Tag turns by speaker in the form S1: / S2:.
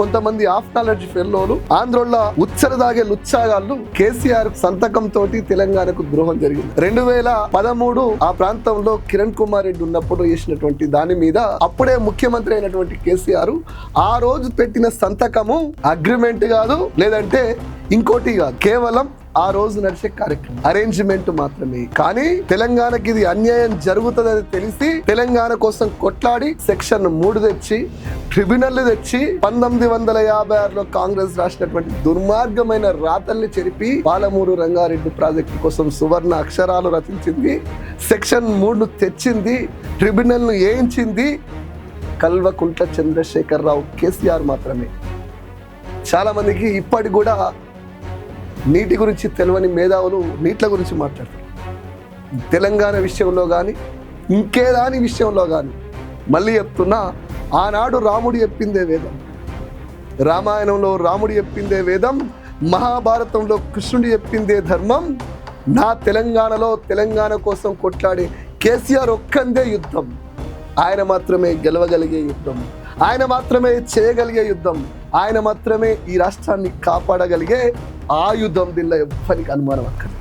S1: కొంతమంది half knowledge ఫెల్లోలు ఆంధ్రోళ్ళ ఉచ్చర దాగే లుచ్చాగాళ్ళు కేసీఆర్ సంతకం తోటి తెలంగాణకు ద్రోహం జరిగింది. రెండు వేల పదమూడు ఆ ప్రాంతంలో కిరణ్ కుమార్ రెడ్డి ఉన్నప్పుడు చేసినటువంటి దాని మీద అప్పుడే ముఖ్యమంత్రి అయినటువంటి కేసీఆర్ ఆ రోజు పెట్టిన సంతకము అగ్రిమెంట్ కాదు లేదంటే ఇంకోటి కాదు. కేవలం ఆ రోజు నడిచే కార్యక్రమం. అరేంజ్మెంట్ మాత్రమే. కానీ తెలంగాణకి ఇది అన్యాయం జరుగుతుందని తెలిసి తెలంగాణ కోసం కొట్లాడి సెక్షన్ మూడు తెచ్చి ట్రిబ్యునల్ తెచ్చి పంతొమ్మిది వందల యాభై ఆరులో కాంగ్రెస్ రాసినటువంటి దుర్మార్గమైన రాతల్ని చెరిపి పాలమూరు రంగారెడ్డి ప్రాజెక్టు కోసం సువర్ణ అక్షరాలు రచించింది. సెక్షన్ మూడును తెచ్చింది. ట్రిబ్యునల్ను వేయించింది కల్వకుంట్ల చంద్రశేఖరరావు కేసీఆర్ మాత్రమే. చాలామందికి ఇప్పటికి కూడా నీటి గురించి తెలియని మేధావులు నీట్ల గురించి మాట్లాడతారు. తెలంగాణ విషయంలో కానీ ఇంకేదాని విషయంలో కానీ మళ్ళీ చెప్తున్నా ఆనాడు రాముడు చెప్పిందే వేదం. రామాయణంలో రాముడు చెప్పిందే వేదం మహాభారతంలో కృష్ణుడు చెప్పిందే ధర్మం. నా తెలంగాణలో తెలంగాణ కోసం కొట్లాడే కేసీఆర్ ఒక్కందే యుద్ధం. ఆయన మాత్రమే గెలవగలిగే యుద్ధం. ఆయన మాత్రమే చేయగలిగే యుద్ధం. ఆయన మాత్రమే ఈ రాష్ట్రాన్ని కాపాడగలిగే ఆయుధం దీనిలో ఎవ్వరికి అనుమానం అక్కర్లేదు.